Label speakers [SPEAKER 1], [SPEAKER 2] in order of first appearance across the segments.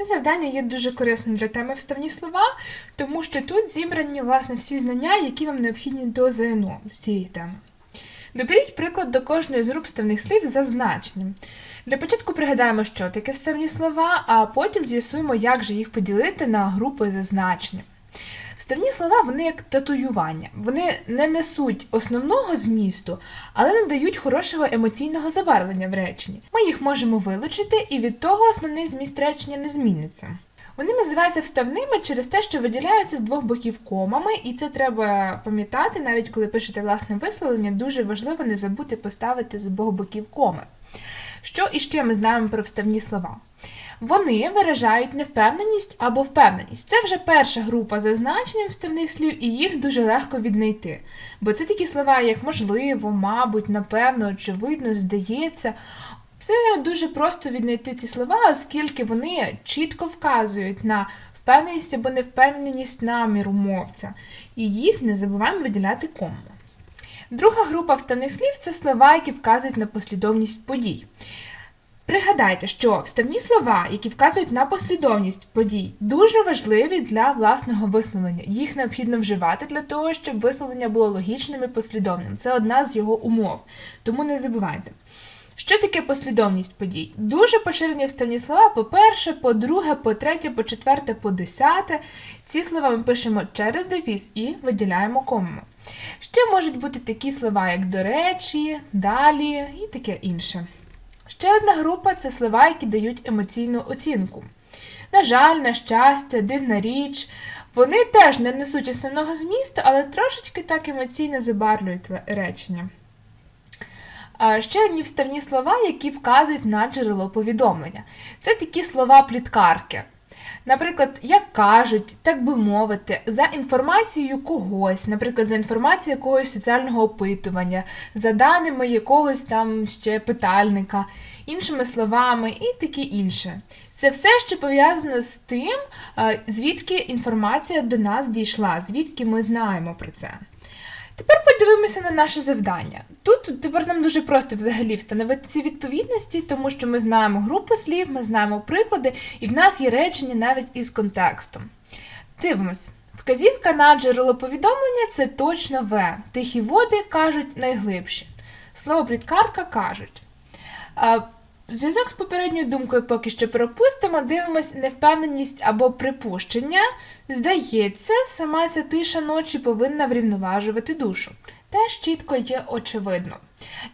[SPEAKER 1] Це завдання є дуже корисним для теми вставні слова, тому що тут зібрані власне всі знання, які вам необхідні до ЗНО з цієї теми. Доберіть приклад до кожної з груп вставних слів за значенням. Для початку пригадаємо, що таке вставні слова, а потім з'ясуємо, як же їх поділити на групи за значенням. Вставні слова вони як татуювання. Вони не несуть основного змісту, але надають хорошого емоційного забарвлення в реченні. Ми їх можемо вилучити, і від того основний зміст речення не зміниться. Вони називаються вставними через те, що виділяються з двох боків комами, і це треба пам'ятати, навіть коли пишете власне висловлення, дуже важливо не забути поставити з обох боків коми. Що іще ми знаємо про вставні слова? Вони виражають невпевненість або впевненість. Це вже перша група за значенням вставних слів, і їх дуже легко віднайти. Бо це такі слова, як можливо, мабуть, напевно, очевидно, здається. Це дуже просто віднайти ці слова, оскільки вони чітко вказують на впевненість або невпевненість наміру мовця, і їх не забуваємо виділяти комою. Друга група вставних слів це слова, які вказують на послідовність подій. Пригадайте, що вставні слова, які вказують на послідовність подій, дуже важливі для власного висловлення. Їх необхідно вживати для того, щоб висловлення було логічним і послідовним. Це одна з його умов. Тому не забувайте. Що таке послідовність подій? Дуже поширені вставні слова, по-перше, по-друге, по-третє, по-четверте, по-десяте. Ці слова ми пишемо через дефіс і виділяємо комами. Ще можуть бути такі слова, як до речі, далі і таке інше. Ще одна група це слова, які дають емоційну оцінку. На жаль, на щастя, дивна річ. Вони теж не несуть основного змісту, але трошечки так емоційно забарвлюють речення. Ще одні вставні слова, які вказують на джерело повідомлення. Це такі слова пліткарки. Наприклад, як кажуть, так би мовити, за інформацією когось, наприклад, за інформацією якогось соціального опитування, за даними якогось там ще питальника, іншими словами і таке інше. Це все, що пов'язано з тим, е, звідки інформація до нас дійшла, звідки ми знаємо про це. Тепер подивимося на наше завдання. Тут тепер нам дуже просто взагалі встановити ці відповідності, тому що ми знаємо групу слів, ми знаємо приклади, і в нас є речення навіть із контекстом. Дивимось. Вказівка на джерело повідомлення це точно В. Тихі води кажуть найглибші. Слово пліткарка кажуть. Зв'язок з попередньою думкою поки що пропустимо, дивимось невпевненість або припущення. Здається, сама ця тиша ночі повинна врівноважувати душу. Теж чітко є очевидно.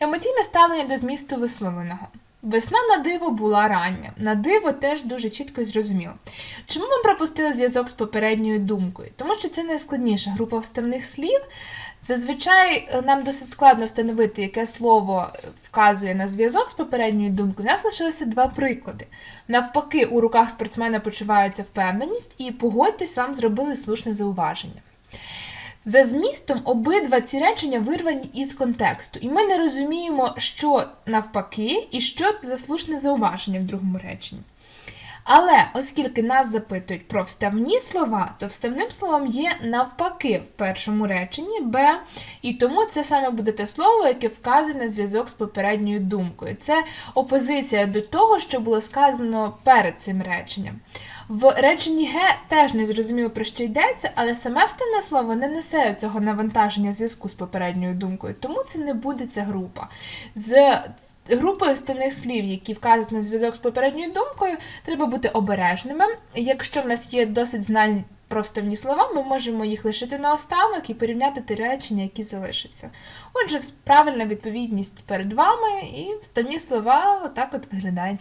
[SPEAKER 1] Емоційне ставлення до змісту висловленого. Весна на диво була рання. На диво теж дуже чітко і зрозуміло. Чому ми пропустили зв'язок з попередньою думкою? Тому що це найскладніша група вставних слів. Зазвичай е, нам досить складно встановити, яке слово вказує на зв'язок з попередньою думкою. У нас лишилося два приклади. Навпаки, у руках спортсмена почувається впевненість, і погодьтесь, вам зробили слушне зауваження. За змістом обидва ці речення вирвані із контексту, і ми не розуміємо, що навпаки, і що за слушне зауваження в другому реченні. Але оскільки нас запитують про вставні слова, то вставним словом є навпаки в першому реченні Б, і тому це саме буде те слово, яке вказує на зв'язок з попередньою думкою. Це опозиція до того, що було сказано перед цим реченням. В реченні Г теж не зрозуміло про що йдеться, але саме вставне слово не несе цього навантаження зв'язку з попередньою думкою, тому це не буде ця група. З групою вставних слів, які вказують на зв'язок з попередньою думкою, треба бути обережними. Якщо в нас є досить знань про вставні слова, ми можемо їх лишити наостанок і порівняти ті речення, які залишаться. Отже, правильна відповідність перед вами і вставні слова отак от виглядають.